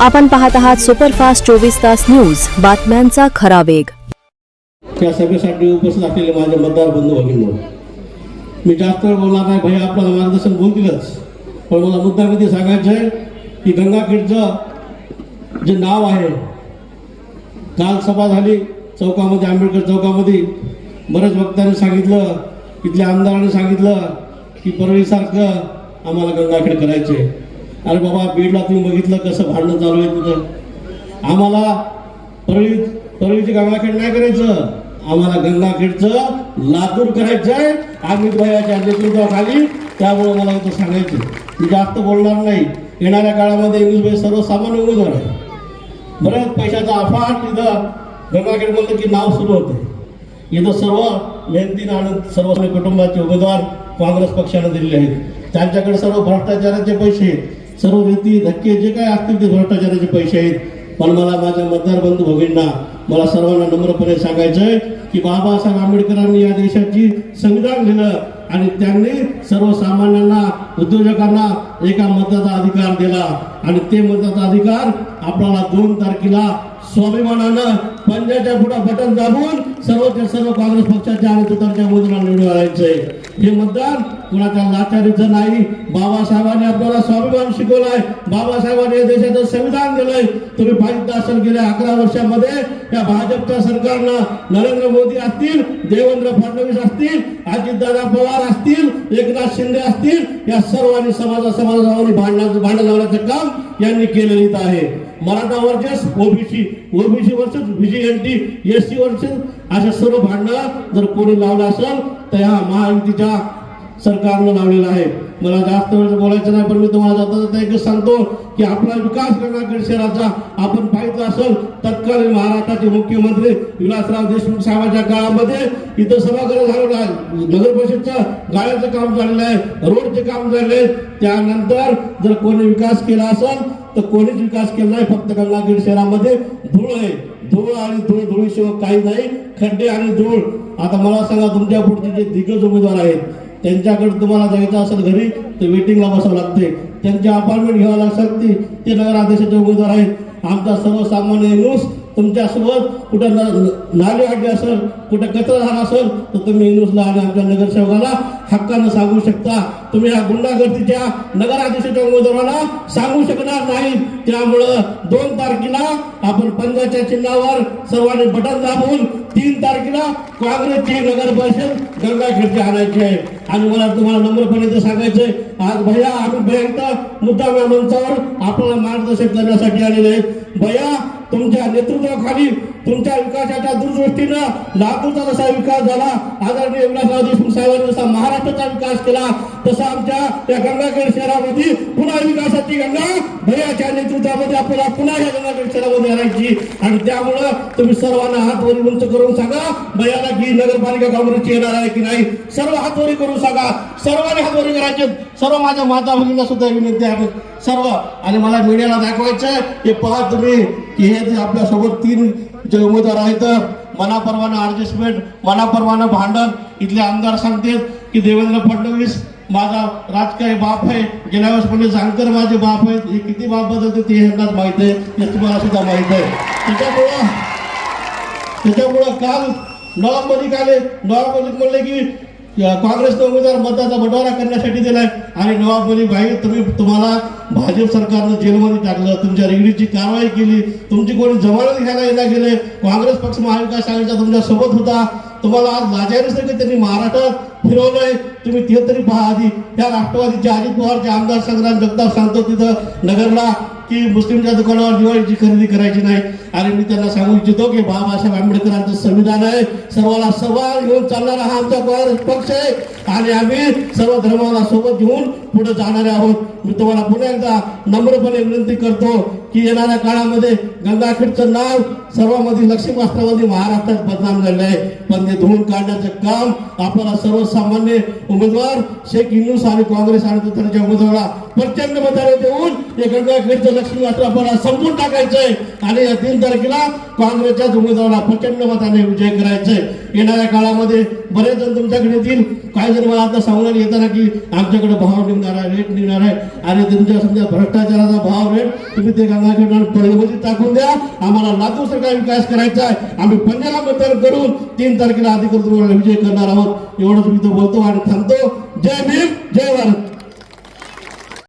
आपण पाहत आहात सुपरफास्ट चोवीस तास न्यूज. बातम्यांचा खरा वेग. त्या सभेसाठी उपस्थित असलेले माझे मतदार बंधू भगिनी मी जास्त वेळ बोलणार नाही भैया आपल्याला मार्गदर्शन बोलतीलच पण मला मुद्द्यामध्ये सांगायचं आहे की गंगाखेडचं जे नाव आहे काल सभा झाली चौकामध्ये आंबेडकर चौकामध्ये. बरेच वक्त्यांनी सांगितलं इथल्या आमदारांनी सांगितलं की परळीसारखं आम्हाला गंगाखेड करायचे अरे बाबा बीडला तुम्ही बघितलं कसं भांडणं चालू आहे तिथं. आम्हाला परळी परळीची गंगाखेड नाही करायचं. आम्हाला गंगाखेडचं लातूर करायचं आहे. आम्ही भयाच्या नेतृत्वाखाली त्यामुळे मला इथं सांगायचं मी जास्त बोलणार नाही. येणाऱ्या काळामध्ये इंग्लिशभाई सर्वसामान्य उमेदवार आहे. बऱ्याच पैशाचा अफाट इथं गंगाखेड म्हणलं की नाव सुरू होते. इथं सर्व मेहनतीनं आणि सर्व कुटुंबाचे उमेदवार काँग्रेस पक्षाने दिलेले आहेत. त्यांच्याकडे सर्व भ्रष्टाचाराचे पैसे आहेत. सर्व रीती धक्के जे काय असतील ते भ्रष्टाचाराचे पैसे आहेत. पण मला माझ्या मतदार बंधू भगिनींना मला सर्वांना नम्रपणे सांगायचं आहे की बाबासाहेब आंबेडकरांनी या देशाची संविधान लिहिलं आणि त्यांनी सर्वसामान्यांना उद्योजकांना एका मताचा अधिकार दिला. आणि ते मताचा अधिकार आपल्याला दोन तारखेला स्वाभिमानानं पंजाच्या पुढे बटन दाबून सर्वच्या सर्व काँग्रेस पक्षाच्या आणि तुतांच्या उमेदवारांना निवडून आणायचंय हे मतदान कुणाच्या लाचारीचं नाही बाबासाहेबांनी आपल्याला स्वाभिमान शिकवलाय. बाबासाहेबांनी या देशाचं संविधान दिलंय. तुम्ही पाहिजे असेल गेल्या अकरा वर्षामध्ये या भाजपच्या सरकारनं नरेंद्र मोदी असतील देवेंद्र फडणवीस असतील अजितदादा पवार असतील एकनाथ शिंदे असतील या सर्वांनी समाजा समाजावर भांडणाचं भांडण लावण्याचं काम यांनी केलेलं आहे. Maratha versus OBC OBC versus VJNT S C versus अशा सर्व भांडणं जर कोणी लावलं असेल तर ह्या महायुतीच्या सरकारनं लावलेलं आहे. मला जास्त वेळ बोलायचं नाही पण मी तुम्हाला जाता जाता एकच सांगतो की आपला विकास गंगाखेड शहराचा आपण पाहिजे असेल तत्कालीन महाराष्ट्राचे मुख्यमंत्री विलासराव देशमुख साहेबांच्या काळामध्ये इथं सभागृह झालेलं आहे. नगर परिषदच्या गाळ्याचं काम झालेलं आहे रोडचे काम झाले त्यानंतर जर कोणी विकास केला असेल तर कोणीच विकास केला नाही. फक्त गंगाखेड शहरामध्ये धूळ आहे. धूळ आणि धूळ धुळीशिवाय काही नाही. खड्डे आणि धूळ. आता मला सांगा तुमच्या पुढचे जे दिग्गज उमेदवार आहेत. त्यांच्याकडे तुम्हाला जायचं असेल घरी तर वेटिंगला बसावं लागते. त्यांची अपॉइंटमेंट घ्यावं लागते ते. नगराध्यक्षाचे उमेदवार आहेत. आमचा सर्वसामान्य न्यूज तुमच्यासोबत कुठं न- नाली अड्डे असेल कुठं कचरा झाला असेल तर तुम्ही न्यूजला आणि आमच्या नगरसेवकाला हक्कानं सांगू शकता. तुम्ही या गुंडागर्दीच्या नगराध्यक्षाच्या उमेदवाराला सांगू शकणार नाही. त्यामुळं दोन तारखेला आपण पंजाच्या चिन्हावर सर्वांनी बटन दाबून तीन तारखेला काँग्रेसची नगर परिषद गंगाखेडची आणायची आहे. आणि मला तुम्हाला नम्रपणे इथं सांगायचंय आज भैया आम्ही भैया मुद्दा या मंचावर आपल्याला मार्गदर्शन करण्यासाठी आलेले आहेत भैया तुमच्या नेतृत्वाखाली तुमच्या विकासाच्या दूरदृष्टीनं लातूरचा जसा विकास झाला आदरणीय विलासराव देशमुख साहेबांनी जसा महाराष्ट्राचा विकास केला तसा आमच्या या गंगाखेड शहरामध्ये पुन्हा विकासाची गंगा भयाच्या नेतृत्वामध्ये आपल्याला पुन्हा या गंगाखेड शहरामध्ये आणायची आणि त्यामुळं तुम्ही सर्वांना हातवरी उंच करून सांगा भयाला की नगरपालिका काँग्रेसची येणार आहे की नाही सर्व हातवरी करून सांगा. सर्वांनी हातवरी करायचे सर्व माझ्या माता भगिनीला सुद्धा विनंती आहे. सर्व. आणि मला मीडियाला दाखवायचं आहे. हे पहा तुम्ही की हे आपल्यासोबत तीन जे उमेदवार आहेत मनाप्रमाणे ॲडजस्टमेंट मनाप्रमाणे भांडण इथले आमदार सांगतील की देवेंद्र फडणवीस माझा राजकीय बाप आहे. गेल्या वेळेस म्हणजे जानकर माझे बाप आहेत. हे किती बाप बदलते ते यांनाच माहीत आहे. हे तुम्हाला सुद्धा माहीत आहे. त्याच्यामुळं त्याच्यामुळं काल नवाब मलिक आले. नवाब मलिक म्हणले की काँग्रेसने उमेदवार मतदाचा बंटवारा करण्यासाठी दिलाय. आणि नवाब मलिक भाई तुम्ही तुम्हाला भाजप सरकारनं जेलमध्ये टाकलं. तुमच्या रेगडीची कारवाई केली. तुमची कोणी जमानत घ्यायला येण्या गेले. काँग्रेस पक्ष महाविकास आघाडीचा तुमच्यासोबत होता. तुम्हाला आज लाजारीसारखं त्यांनी महाराष्ट्रात फिरवलंय तुम्ही ते तरी पहा आधी. त्या राष्ट्रवादीचे अजित पवारचे आमदार संग्राम जगताप सांगतो तिथं नगरला की मुस्लिमच्या दुकानावर दिवाळीची खरेदी करायची नाही. आणि मी त्यांना सांगू इच्छितो की बाबासाहेब आंबेडकरांचं संविधान आहे. सर्वाला सवाल घेऊन चालणारा हा आमचा काँग्रेस पक्ष आहे. आणि आम्ही सर्व धर्माला सोबत घेऊन पुढे जाणारे आहोत. मी तुम्हाला पुन्हा एकदा नम्रपणे विनंती करतो की येणाऱ्या काळामध्ये गंगाखेडचं नाव सर्वांमध्ये लक्ष्मीशास्त्रामध्ये महाराष्ट्रात बदनाम झालेलं आहे. पण ते धुवून काढण्याचं काम आपल्याला सर्वसामान्य उमेदवार शेख इन्नूस आणि काँग्रेस आणि तुतारीच्या उमेदवाराला प्रचंड मताने देऊन हे गंगाखेडचं लक्ष्मी आपण संपून टाकायचंय. आणि या तीन तारखेला काँग्रेसच्याच उमेदवाराला प्रचंड मताने विजय करायचंय. येणाऱ्या काळामध्ये बरेच जण तुमच्याकडे येतील. काही जण मला आता सांगणार येताना की आमच्याकडे भाव निघणार आहे रेट निघणार आहे. आणि तुमच्या समजा भ्रष्टाचाराचा भाव रेट तुम्ही ते गंगाखेड पळीमध्ये टाकून द्या. आम्हाला लातूर सरकार विकास करायचा आहे. आम्ही पंजाला मतदान करून तीन तारखेला अधिकृत विजय करणार आहोत. एवढंच मी तो बोलतो आणि थांबतो. जय भीम जय भारत.